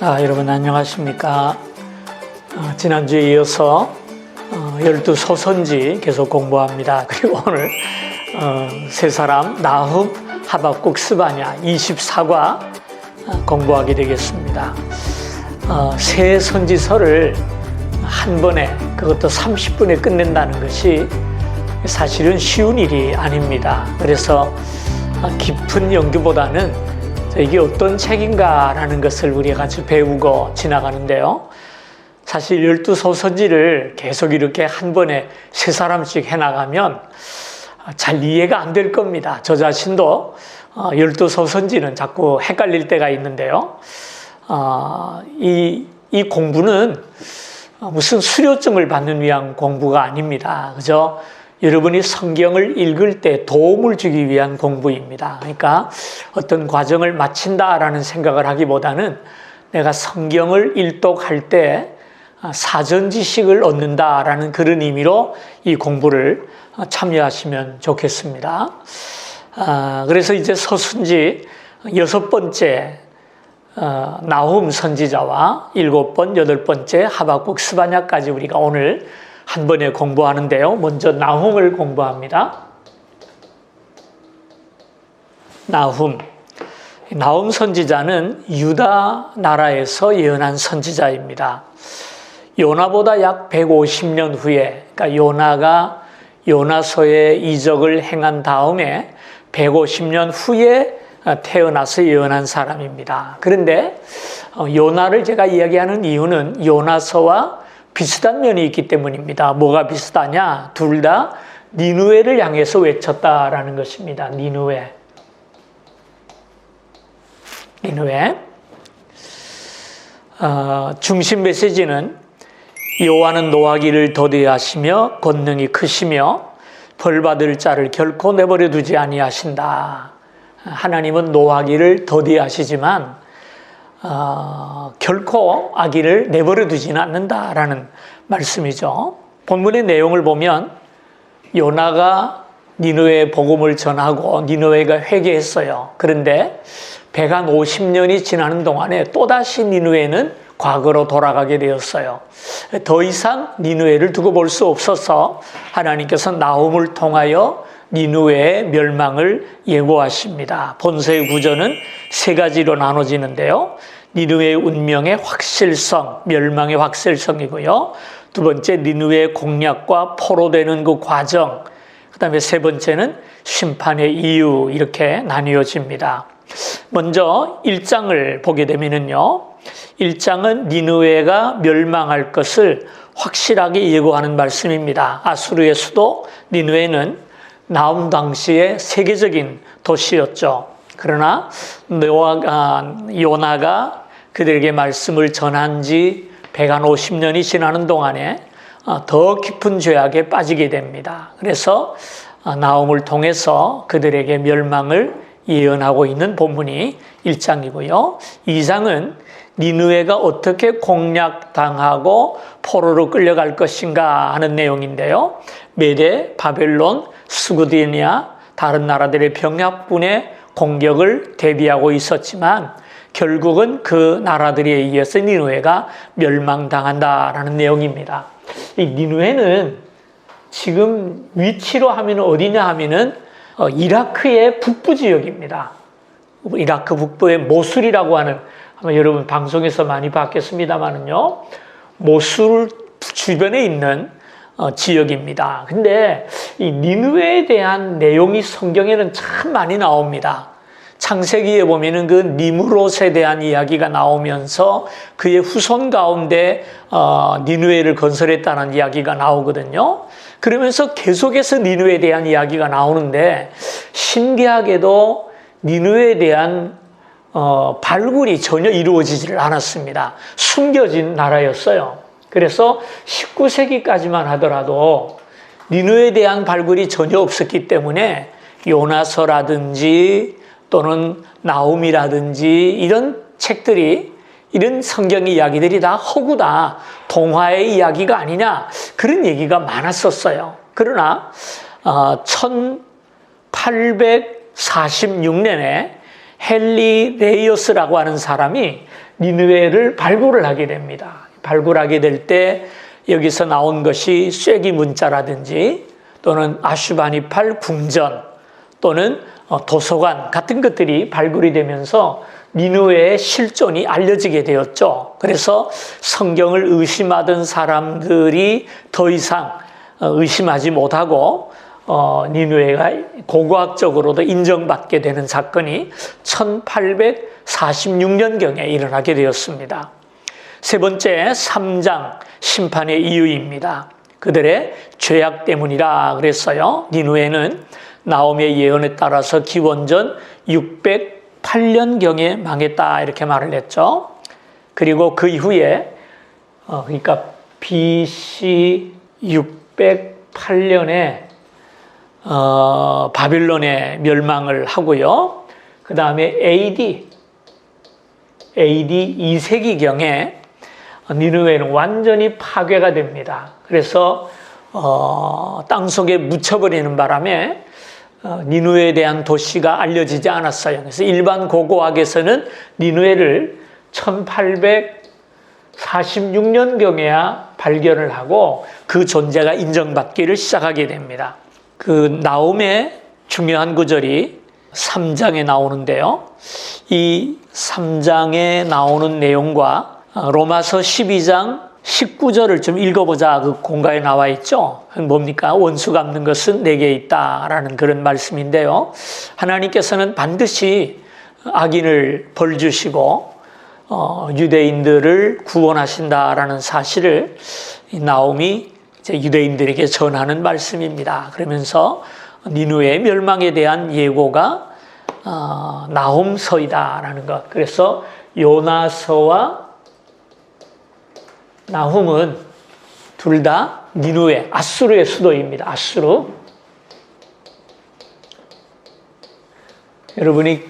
아, 여러분 안녕하십니까. 어, 지난주에 이어서 어, 열두 소선지 계속 공부합니다. 그리고 오늘 어, 세 사람 나흡, 하박국, 스바냐 24과 어, 공부하게 되겠습니다. 어, 세 선지서를 한 번에 그것도 30분에 끝낸다는 것이 사실은 쉬운 일이 아닙니다. 그래서 어, 깊은 연구보다는 이게 어떤 책인가라는 것을 우리가 같이 배우고 지나가는데요. 사실 열두 소선지를 계속 이렇게 한 번에 세 사람씩 해나가면 잘 이해가 안 될 겁니다. 저 자신도 어, 열두 소선지는 자꾸 헷갈릴 때가 있는데요. 어, 이, 이 공부는 무슨 수료증을 받는 위한 공부가 아닙니다. 그죠? 여러분이 성경을 읽을 때 도움을 주기 위한 공부입니다. 그러니까 어떤 과정을 마친다라는 생각을 하기보다는 내가 성경을 일독할 때 사전 지식을 얻는다라는 그런 의미로 이 공부를 참여하시면 좋겠습니다. 아, 그래서 이제 서순지 여섯 번째 어, 나훔 선지자와 일곱 번, 여덟 번째 하박국 스바냐까지 우리가 오늘 한 번에 공부하는데요. 먼저 나훔을 공부합니다. 나훔. 나훔 선지자는 유다 나라에서 예언한 선지자입니다. 요나보다 약 150년 후에, 그러니까 요나가 요나서에 이적을 행한 다음에 150년 후에 태어나서 예언한 사람입니다. 그런데 어, 요나를 제가 이야기하는 이유는 요나서와 비슷한 면이 있기 때문입니다. 뭐가 비슷하냐? 둘 다 니누에를 향해서 외쳤다라는 것입니다. 니누에. 니누에. 어, 중심 메시지는 여호와는 노하기를 더디하시며 권능이 크시며 벌 받을 자를 결코 내버려 두지 아니하신다. 하나님은 노하기를 더디하시지만 어, 결코 아기를 내버려 두지는 않는다라는 말씀이죠. 본문의 내용을 보면 요나가 니누에 복음을 전하고 니누에가 회개했어요. 그런데 150년이 지나는 동안에 또다시 니누에는 과거로 돌아가게 되었어요. 더 이상 니누에를 두고 볼 수 없어서 하나님께서 나움을 통하여 니누의 멸망을 예고하십니다. 본서의 구조는 세 가지로 나눠지는데요. 니누의 운명의 확실성, 멸망의 확실성이고요. 두 번째 니누의 공략과 포로되는 그 과정. 그 다음에 세 번째는 심판의 이유 이렇게 나뉘어집니다. 먼저 1장을 보게 되면요. 1장은 니누에가 멸망할 것을 확실하게 예고하는 말씀입니다. 아수르의 수도 니누에는 나옴 당시의 세계적인 도시였죠. 그러나 노아가, 요나가 그들에게 말씀을 전한 지 150년이 지나는 동안에 어, 더 깊은 죄악에 빠지게 됩니다. 그래서 어, 나옴을 통해서 그들에게 멸망을 예언하고 있는 본문이 1장이고요. 2장은 니누에가 어떻게 공략당하고 포로로 끌려갈 것인가 하는 내용인데요. 메대, 바벨론, 스구디니아 다른 나라들의 병약분의 공격을 대비하고 있었지만 결국은 그 나라들에 의해서 니누에가 멸망당한다라는 내용입니다. 이 니누에는 지금 위치로 하면 어디냐 하면은 어, 이라크의 북부 지역입니다. 이라크 북부의 모술이라고 하는 아마 여러분 방송에서 많이 봤겠습니다만은요. 모술 주변에 있는 어, 지역입니다. 근데 이 니누에 대한 내용이 성경에는 참 많이 나옵니다. 창세기에 보면은 그 니무롯에 대한 이야기가 나오면서 그의 후손 가운데 어, 니누에를 건설했다는 이야기가 나오거든요. 그러면서 계속해서 니누에 대한 이야기가 나오는데 신기하게도 니누에 대한 어, 발굴이 전혀 이루어지지를 않았습니다. 숨겨진 나라였어요. 그래서 19세기까지만 하더라도 니누에 대한 발굴이 전혀 없었기 때문에 요나서라든지 또는 나움이라든지 이런 책들이 이런 성경의 이야기들이 다 허구다. 동화의 이야기가 아니냐. 그런 얘기가 많았었어요. 그러나, 어, 1846년에 헨리 레이어스라고 하는 사람이 니느웨를 발굴을 하게 됩니다. 발굴하게 될 때 여기서 나온 것이 쐐기 문자라든지 또는 아슈바니팔 궁전 또는 어, 도서관 같은 것들이 발굴이 되면서 니누웨의 실존이 알려지게 되었죠. 그래서 성경을 의심하던 사람들이 더 이상 어, 의심하지 못하고 어, 니누웨가 고고학적으로도 인정받게 되는 사건이 1846년경에 일어나게 되었습니다. 세 번째, 3장 심판의 이유입니다. 그들의 죄악 때문이라 그랬어요. 니누에는 나옴의 예언에 따라서 기원전 608년경에 망했다 이렇게 말을 했죠. 그리고 그 이후에 어, 그러니까 BC 608년에 어, 바빌론의 멸망을 하고요. 그 다음에 AD AD 2세기경에 니누웨는 완전히 파괴가 됩니다. 그래서 어, 땅 속에 묻혀버리는 바람에 어, 니누에 대한 도시가 알려지지 않았어요. 그래서 일반 고고학에서는 니누에를 1846년경에야 발견을 하고 그 존재가 인정받기를 시작하게 됩니다. 그 나옴의 중요한 구절이 3장에 나오는데요. 이 3장에 나오는 내용과 로마서 12장 19절을 좀 읽어보자 그 공가에 나와 있죠. 뭡니까? 원수 갚는 것은 내게 있다라는 그런 말씀인데요. 하나님께서는 반드시 악인을 벌 주시고 어, 유대인들을 구원하신다라는 사실을 나옴이 유대인들에게 전하는 말씀입니다. 그러면서 니누의 멸망에 대한 예고가 어, 나홈서이다라는 것. 그래서 요나서와 나훔은 둘 다 니누의 아수르의 수도입니다. 아수르. 여러분이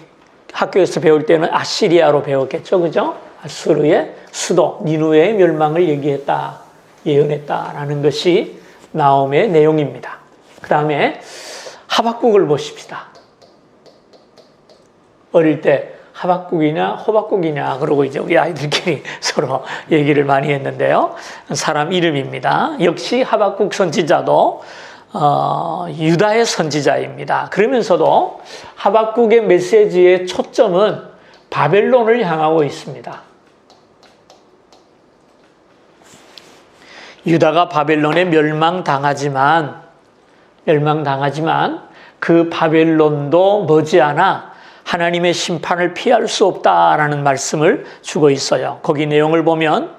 학교에서 배울 때는 아시리아로 배웠겠죠, 그죠? 아수르의 수도 니누의 멸망을 얘기했다, 예언했다라는 것이 나옴의 내용입니다. 그 다음에 하박국을 보십시다. 어릴 때 하박국이냐 호박국이냐 그러고 이제 우리 아이들끼리 서로 얘기를 많이 했는데요. 사람 이름입니다. 역시 하박국 선지자도 어, 유다의 선지자입니다. 그러면서도 하박국의 메시지의 초점은 바벨론을 향하고 있습니다. 유다가 바벨론에 멸망당하지만 멸망당하지만 그 바벨론도 머지않아 하나님의 심판을 피할 수 없다라는 말씀을 주고 있어요. 거기 내용을 보면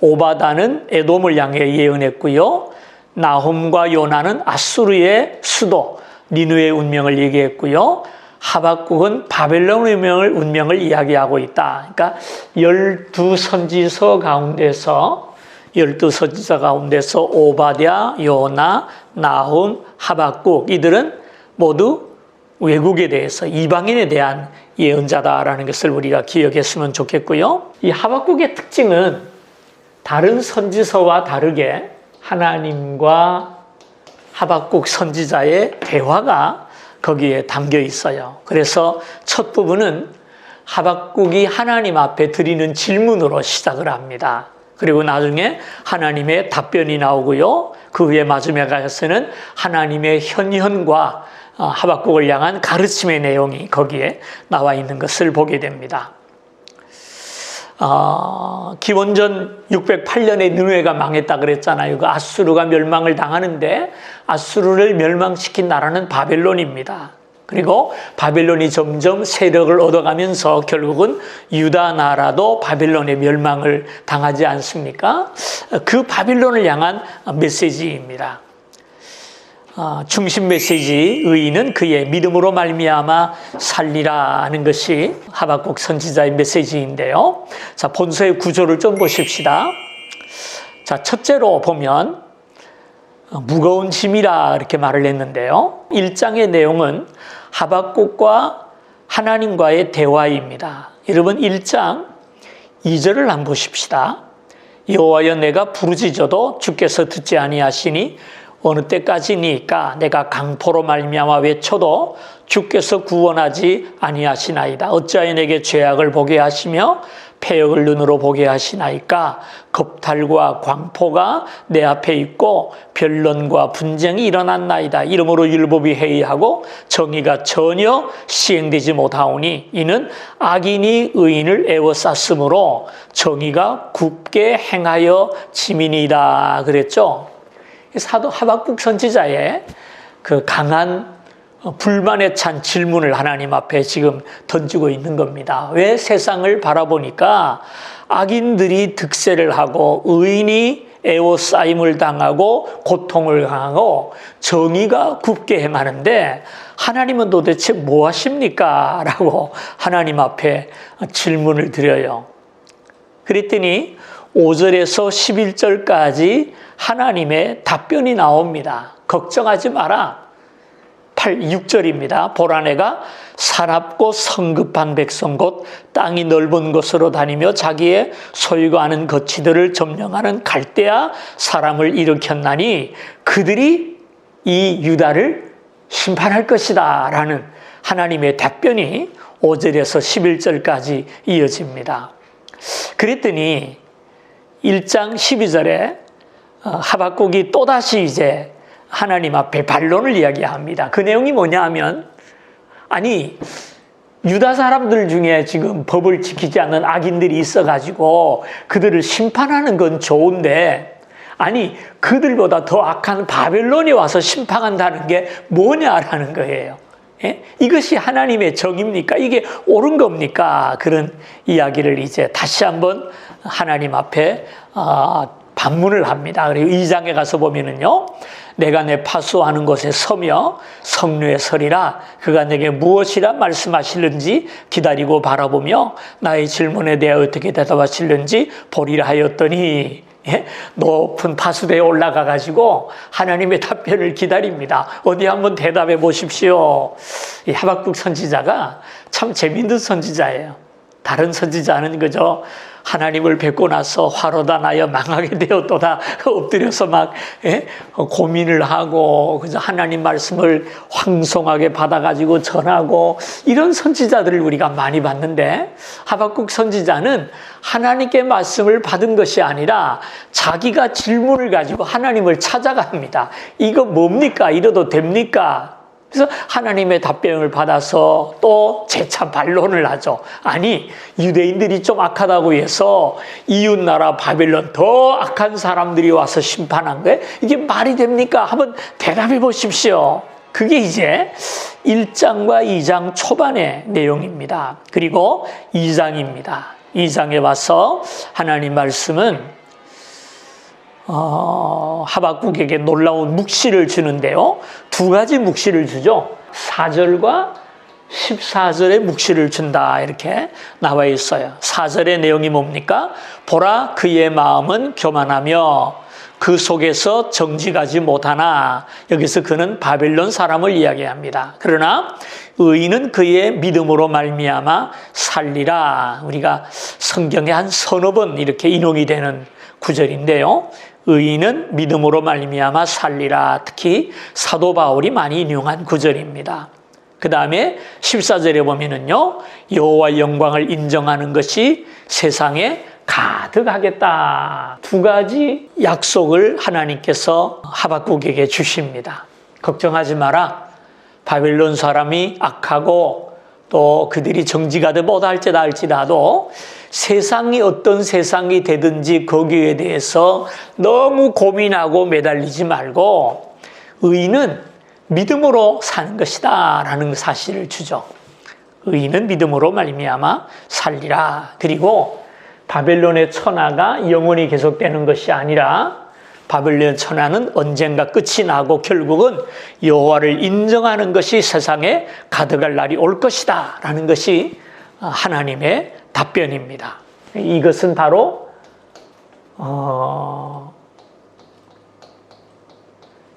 오바다는 에돔을 향해 예언했고요. 나홈과 요나는 아수르의 수도 니누의 운명을 얘기했고요. 하박국은 바벨론 운명을, 운명을 이야기하고 있다. 그러니까 열두 선지서 가운데서 열두 선지서 가운데서 오바댜, 요나, 나홈, 하박국 이들은 모두 외국에 대해서 이방인에 대한 예언자다라는 것을 우리가 기억했으면 좋겠고요. 이 하박국의 특징은 다른 선지서와 다르게 하나님과 하박국 선지자의 대화가 거기에 담겨 있어요. 그래서 첫 부분은 하박국이 하나님 앞에 드리는 질문으로 시작을 합니다. 그리고 나중에 하나님의 답변이 나오고요. 그 후에 마지막에 가서는 하나님의 현현과 어, 하박국을 향한 가르침의 내용이 거기에 나와 있는 것을 보게 됩니다. 어, 기원전 608년에 느웨가 망했다 그랬잖아요. 그 아수르가 멸망을 당하는데 아수르를 멸망시킨 나라는 바벨론입니다. 그리고 바벨론이 점점 세력을 얻어가면서 결국은 유다 나라도 바벨론의 멸망을 당하지 않습니까? 그 바벨론을 향한 메시지입니다. 아, 중심 메시지 의인은 그의 믿음으로 말미암아 살리라 하는 것이 하박국 선지자의 메시지인데요. 자, 본서의 구조를 좀 보십시다. 자, 첫째로 보면 어, 무거운 짐이라 이렇게 말을 했는데요. 1장의 내용은 하박국과 하나님과의 대화입니다. 여러분 1장 2절을 한번 보십시다. 여호와여 내가 부르짖어도 주께서 듣지 아니하시니 어느 때까지니까 내가 강포로 말미암아 외쳐도 주께서 구원하지 아니하시나이다. 어찌하여 내게 죄악을 보게 하시며 폐역을 눈으로 보게 하시나이까 겁탈과 광포가 내 앞에 있고 변론과 분쟁이 일어났나이다. 이러므로 율법이 해이하고 정의가 전혀 시행되지 못하오니 이는 악인이 의인을 애워쌌으므로 정의가 굳게 행하여 지민이다 그랬죠. 사도 하박국 선지자의 그 강한 어, 불만에 찬 질문을 하나님 앞에 지금 던지고 있는 겁니다. 왜 세상을 바라보니까 악인들이 득세를 하고 의인이 애워싸임을 당하고 고통을 당하고 정의가 굽게 행하는데 하나님은 도대체 뭐 하십니까? 라고 하나님 앞에 질문을 드려요. 그랬더니 5절에서 11절까지 하나님의 답변이 나옵니다. 걱정하지 마라. 8, 6절입니다. 보라내가 사납고 성급한 백성 곧 땅이 넓은 곳으로 다니며 자기의 소유가 아는 거치들을 점령하는 갈대아 사람을 일으켰나니 그들이 이 유다를 심판할 것이다 라는 하나님의 답변이 5절에서 11절까지 이어집니다. 그랬더니 1장 12절에 어, 하박국이 또다시 이제 하나님 앞에 반론을 이야기합니다. 그 내용이 뭐냐 하면, 아니, 유다 사람들 중에 지금 법을 지키지 않는 악인들이 있어 가지고 그들을 심판하는 건 좋은데, 아니, 그들보다 더 악한 바벨론이 와서 심판한다는 게 뭐냐라는 거예요. 예? 이것이 하나님의 정입니까? 이게 옳은 겁니까? 그런 이야기를 이제 다시 한번 하나님 앞에 어, 반문을 합니다. 그리고 2장에 가서 보면은요. 내가 내 파수하는 곳에 서며 성류에 서리라 그가 내게 무엇이라 말씀하실는지 기다리고 바라보며 나의 질문에 대해 어떻게 대답하실는지 보리라 하였더니 예? 높은 파수대에 올라가 가지고 하나님의 답변을 기다립니다. 어디 한번 대답해 보십시오. 이 하박국 선지자가 참 재밌는 선지자예요. 다른 선지자는 그저 하나님을 뵙고 나서 화로다 나여 망하게 되었도다 엎드려서 막 예? 고민을 하고 그저 하나님 말씀을 황송하게 받아가지고 전하고 이런 선지자들을 우리가 많이 봤는데 하박국 선지자는 하나님께 말씀을 받은 것이 아니라 자기가 질문을 가지고 하나님을 찾아갑니다. 이거 뭡니까? 이래도 됩니까? 그래서 하나님의 답변을 받아서 또 재차 반론을 하죠. 아니, 유대인들이 좀 악하다고 해서 이웃나라 바벨론 더 악한 사람들이 와서 심판한 거예요? 이게 말이 됩니까? 한번 대답해 보십시오. 그게 이제 1장과 2장 초반의 내용입니다. 그리고 2장입니다. 2장에 와서 하나님 말씀은 어, 하박국에게 놀라운 묵시를 주는데요. 두 가지 묵시를 주죠. 4절과 14절의 묵시를 준다. 이렇게 나와 있어요. 4절의 내용이 뭡니까? 보라, 그의 마음은 교만하며 그 속에서 정직하지 못하나 여기서 그는 바벨론 사람을 이야기합니다. 그러나 의인은 그의 믿음으로 말미암아 살리라. 우리가 성경에 한 서너 번 이렇게 인용이 되는 구절인데요. 의인은 믿음으로 말미암아 살리라. 특히 사도 바울이 많이 인용한 구절입니다. 그 다음에 14절에 보면은요, 여호와 영광을 인정하는 것이 세상에 가득하겠다. 두 가지 약속을 하나님께서 하박국에게 주십니다. 걱정하지 마라. 바벨론 사람이 악하고 또 그들이 정지가되 못할지다 할지라도 세상이 어떤 세상이 되든지 거기에 대해서 너무 고민하고 매달리지 말고 의인은 믿음으로 사는 것이다 라는 사실을 주죠. 의인은 믿음으로 말미암아 살리라. 그리고 바벨론의 천하가 영원히 계속되는 것이 아니라 바벨론 천하는 언젠가 끝이 나고 결국은 여호와를 인정하는 것이 세상에 가득할 날이 올 것이다 라는 것이 하나님의 답변입니다. 이것은 바로 어,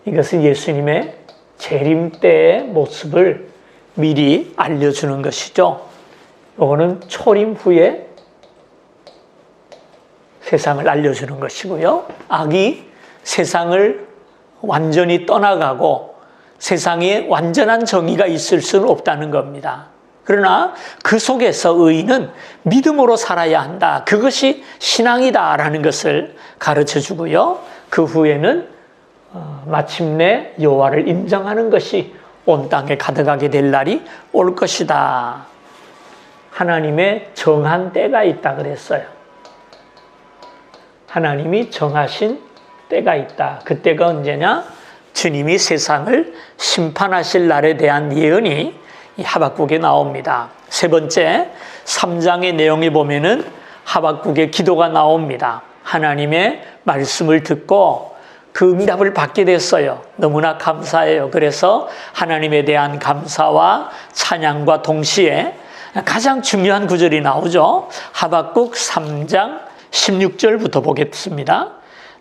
이것은 예수님의 재림 때의 모습을 미리 알려주는 것이죠. 이거는 초림 후에 세상을 알려주는 것이고요. 악이 세상을 완전히 떠나가고 세상에 완전한 정의가 있을 수는 없다는 겁니다. 그러나 그 속에서 의인은 믿음으로 살아야 한다. 그것이 신앙이다라는 것을 가르쳐 주고요. 그 후에는 어, 마침내 여호와를 인정하는 것이 온 땅에 가득하게 될 날이 올 것이다. 하나님의 정한 때가 있다 그랬어요. 하나님이 정하신 때가 있다. 그때가 언제냐? 주님이 세상을 심판하실 날에 대한 예언이 이 하박국에 나옵니다. 세 번째, 3장의 내용에 보면은 하박국의 기도가 나옵니다. 하나님의 말씀을 듣고 그 응답을 받게 됐어요. 너무나 감사해요. 그래서 하나님에 대한 감사와 찬양과 동시에 가장 중요한 구절이 나오죠. 하박국 3장 16절부터 보겠습니다.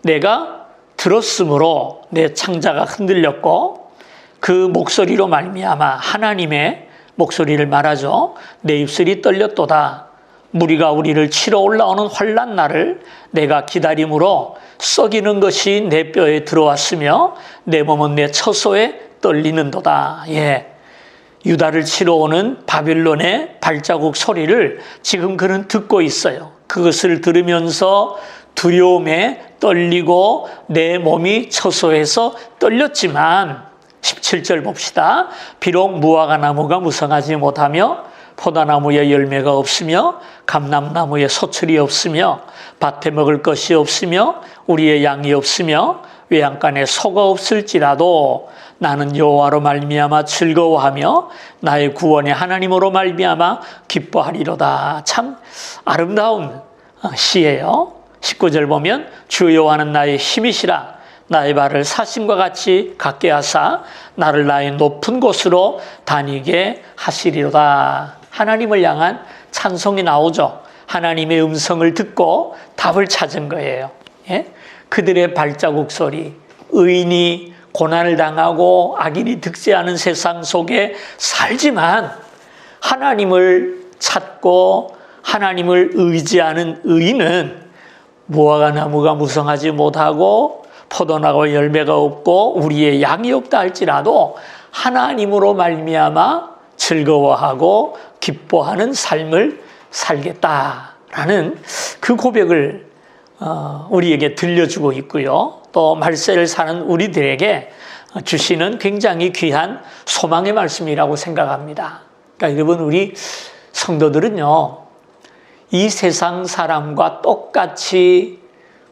내가 들었으므로 내 창자가 흔들렸고 그 목소리로 말미암아 하나님의 목소리를 말하죠. 내 입술이 떨렸도다. 무리가 우리를 치러 올라오는 환란 날을 내가 기다림으로 썩이는 것이 내 뼈에 들어왔으며 내 몸은 내 처소에 떨리는도다. 예. 유다를 치러 오는 바빌론의 발자국 소리를 지금 그는 듣고 있어요. 그것을 들으면서 두려움에 떨리고 내 몸이 처소해서 떨렸지만 17절 봅시다. 비록 무화과 나무가 무성하지 못하며 포도나무에 열매가 없으며 감람나무에 소출이 없으며 밭에 먹을 것이 없으며 우리의 양이 없으며 외양간에 소가 없을지라도 나는 여호와로 말미암아 즐거워하며 나의 구원의 하나님으로 말미암아 기뻐하리로다. 참 아름다운 시예요. 19절 보면 주 여호와는 나의 힘이시라 나의 발을 사심과 같이 갖게 하사 나를 나의 높은 곳으로 다니게 하시리로다. 하나님을 향한 찬송이 나오죠. 하나님의 음성을 듣고 답을 찾은 거예요. 예? 그들의 발자국 소리, 의인이 고난을 당하고 악인이 득세하는 세상 속에 살지만 하나님을 찾고 하나님을 의지하는 의인은 무화과 나무가 무성하지 못하고 포도나무 열매가 없고 우리의 양이 없다 할지라도 하나님으로 말미암아 즐거워하고 기뻐하는 삶을 살겠다라는 그 고백을 어, 우리에게 들려주고 있고요. 또 말세를 사는 우리들에게 주시는 굉장히 귀한 소망의 말씀이라고 생각합니다. 그러니까 여러분 우리 성도들은요. 이 세상 사람과 똑같이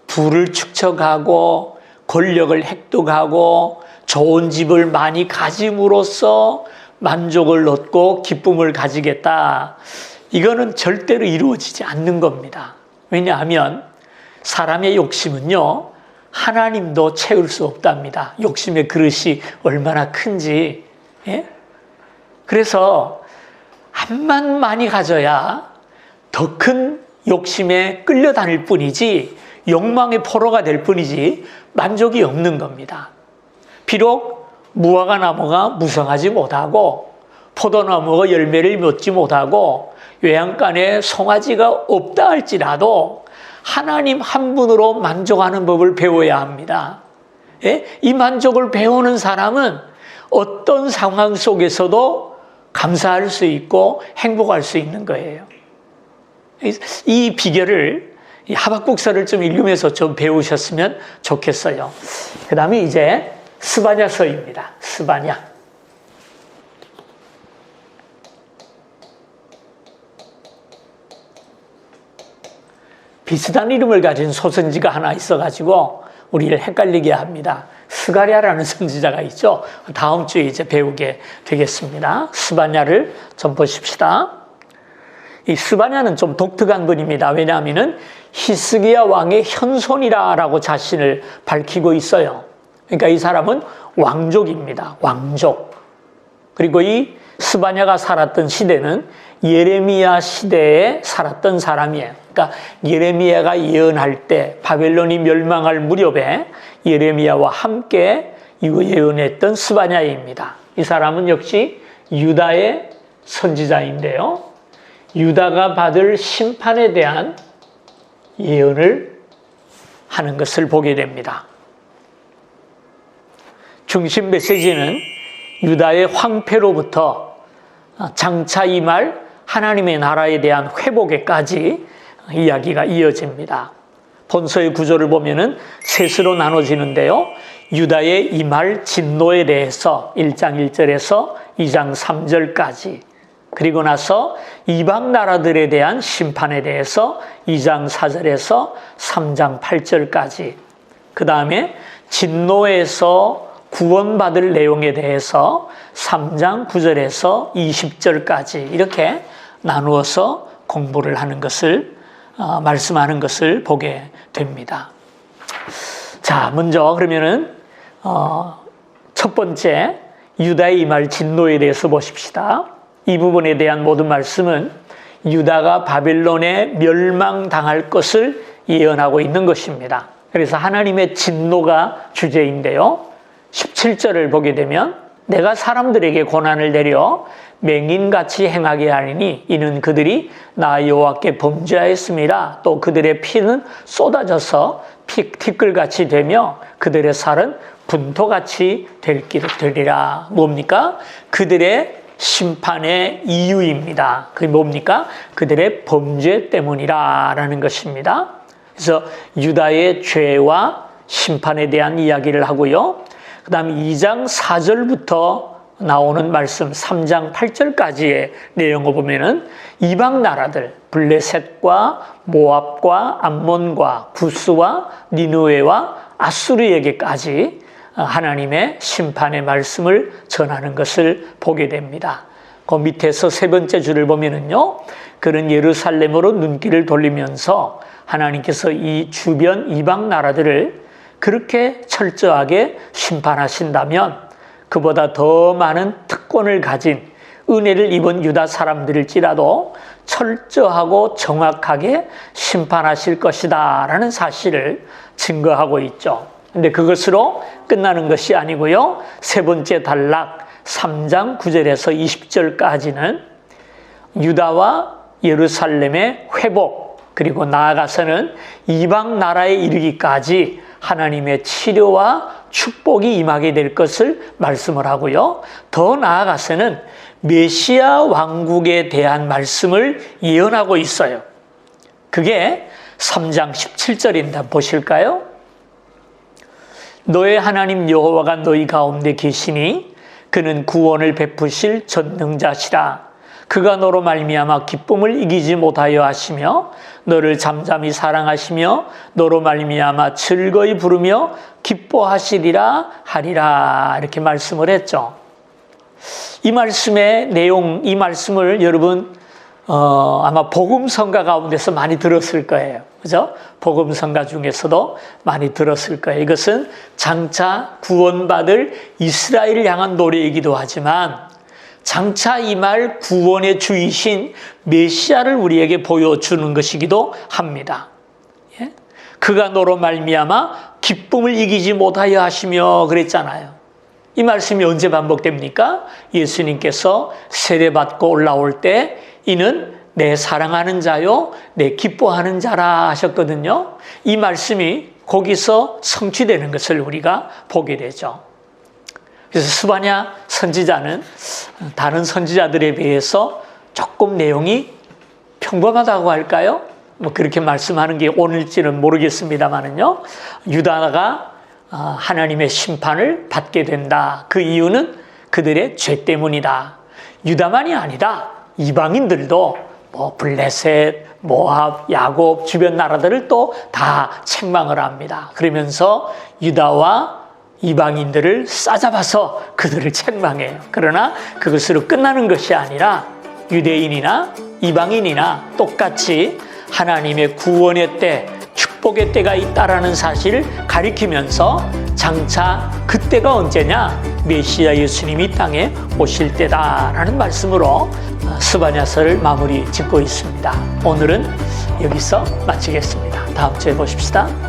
부를 축적하고 권력을 획득하고 좋은 집을 많이 가짐으로써 만족을 얻고 기쁨을 가지겠다. 이거는 절대로 이루어지지 않는 겁니다. 왜냐하면 사람의 욕심은요, 하나님도 채울 수 없답니다. 욕심의 그릇이 얼마나 큰지. 예? 그래서 암만 많이 가져야 더 큰 욕심에 끌려다닐 뿐이지 욕망의 포로가 될 뿐이지 만족이 없는 겁니다. 비록 무화과 나무가 무성하지 못하고 포도나무가 열매를 맺지 못하고 외양간에 송아지가 없다 할지라도 하나님 한 분으로 만족하는 법을 배워야 합니다. 예? 이 만족을 배우는 사람은 어떤 상황 속에서도 감사할 수 있고 행복할 수 있는 거예요. 이 비결을 하박국서를 좀 읽으면서 좀 배우셨으면 좋겠어요. 그 다음에 이제 스바냐서입니다. 스바냐. 비슷한 이름을 가진 소선지가 하나 있어가지고 우리를 헷갈리게 합니다. 스가랴라는 선지자가 있죠. 다음 주에 이제 배우게 되겠습니다. 스바냐를 좀 보십시다. 이 스바냐는 좀 독특한 분입니다. 왜냐하면 히스기야 왕의 현손이라라고 자신을 밝히고 있어요. 그러니까 이 사람은 왕족입니다. 왕족. 그리고 이 스바냐가 살았던 시대는 예레미야 시대에 살았던 사람이에요. 그러니까 예레미야가 예언할 때 바벨론이 멸망할 무렵에 예레미야와 함께 이거 예언했던 스바냐입니다. 이 사람은 역시 유다의 선지자인데요. 유다가 받을 심판에 대한 예언을 하는 것을 보게 됩니다. 중심 메시지는 유다의 황폐로부터 어, 장차 이말 하나님의 나라에 대한 회복에까지 이야기가 이어집니다. 본서의 구조를 보면은 셋으로 나눠지는데요. 유다의 이말 진노에 대해서 1장 1절에서 2장 3절까지 그리고 나서 이방 나라들에 대한 심판에 대해서 2장 4절에서 3장 8절까지 그 다음에 진노에서 구원받을 내용에 대해서 3장 9절에서 20절까지 이렇게 나누어서 공부를 하는 것을 어, 말씀하는 것을 보게 됩니다. 자, 먼저 그러면은 어, 첫 번째 유다의 이말 진노에 대해서 보십시다. 이 부분에 대한 모든 말씀은 유다가 바빌론에 멸망당할 것을 예언하고 있는 것입니다. 그래서 하나님의 진노가 주제인데요. 17절을 보게 되면 내가 사람들에게 고난을 내려 맹인같이 행하게 하리니 이는 그들이 나 여호와께 범죄하였습니다. 또 그들의 피는 쏟아져서 피, 티끌같이 되며 그들의 살은 분토같이 될 되리라. 뭡니까? 그들의 심판의 이유입니다. 그게 뭡니까? 그들의 범죄 때문이라라는 것입니다. 그래서 유다의 죄와 심판에 대한 이야기를 하고요. 그 다음 2장 4절부터 나오는 말씀 3장 8절까지의 내용을 보면은 이방 나라들 블레셋과 모압과 암몬과 구스와 니누에와 아수르에게까지 하나님의 심판의 말씀을 전하는 것을 보게 됩니다. 그 밑에서 세 번째 줄을 보면은요. 그는 예루살렘으로 눈길을 돌리면서 하나님께서 이 주변 이방 나라들을 그렇게 철저하게 심판하신다면 그보다 더 많은 특권을 가진 은혜를 입은 유다 사람들일지라도 철저하고 정확하게 심판하실 것이다 라는 사실을 증거하고 있죠. 근데 그것으로 끝나는 것이 아니고요. 세 번째 단락 3장 9절에서 20절까지는 유다와 예루살렘의 회복 그리고 나아가서는 이방 나라에 이르기까지 하나님의 치료와 축복이 임하게 될 것을 말씀을 하고요. 더 나아가서는 메시아 왕국에 대한 말씀을 예언하고 있어요. 그게 3장 17절입니다. 보실까요? 너의 하나님 여호와가 너희 가운데 계시니 그는 구원을 베푸실 전능자시라. 그가 너로 말미암아 기쁨을 이기지 못하여 하시며 너를 잠잠히 사랑하시며 너로 말미암아 즐거이 부르며 기뻐하시리라 하리라 이렇게 말씀을 했죠. 이 말씀의 내용, 이 말씀을 여러분 어, 아마 복음성가 가운데서 많이 들었을 거예요. 그죠? 복음성가 중에서도 많이 들었을 거예요. 이것은 장차 구원받을 이스라엘을 향한 노래이기도 하지만 장차 이 말 구원의 주이신 메시아를 우리에게 보여주는 것이기도 합니다. 예? 그가 너로 말미암아 기쁨을 이기지 못하여 하시며 그랬잖아요. 이 말씀이 언제 반복됩니까? 예수님께서 세례받고 올라올 때 이는 내 사랑하는 자요, 내 기뻐하는 자라 하셨거든요. 이 말씀이 거기서 성취되는 것을 우리가 보게 되죠. 그래서 스바냐 선지자는 다른 선지자들에 비해서 조금 내용이 평범하다고 할까요? 뭐 그렇게 말씀하는 게 오늘지는 모르겠습니다만은요. 유다가 아, 하나님의 심판을 받게 된다. 그 이유는 그들의 죄 때문이다. 유다만이 아니다. 이방인들도 뭐 블레셋, 모압, 야곱 주변 나라들을 또 다 책망을 합니다. 그러면서 유다와 이방인들을 싸잡아서 그들을 책망해요. 그러나 그것으로 끝나는 것이 아니라 유대인이나 이방인이나 똑같이 하나님의 구원의 때, 축복의 때가 있다라는 사실을 가리키면서 장차 그때가 언제냐? 메시아 예수님이 땅에 오실 때다라는 말씀으로 스바냐서를 마무리 짓고 있습니다. 오늘은 여기서 마치겠습니다. 다음 주에 보십시다.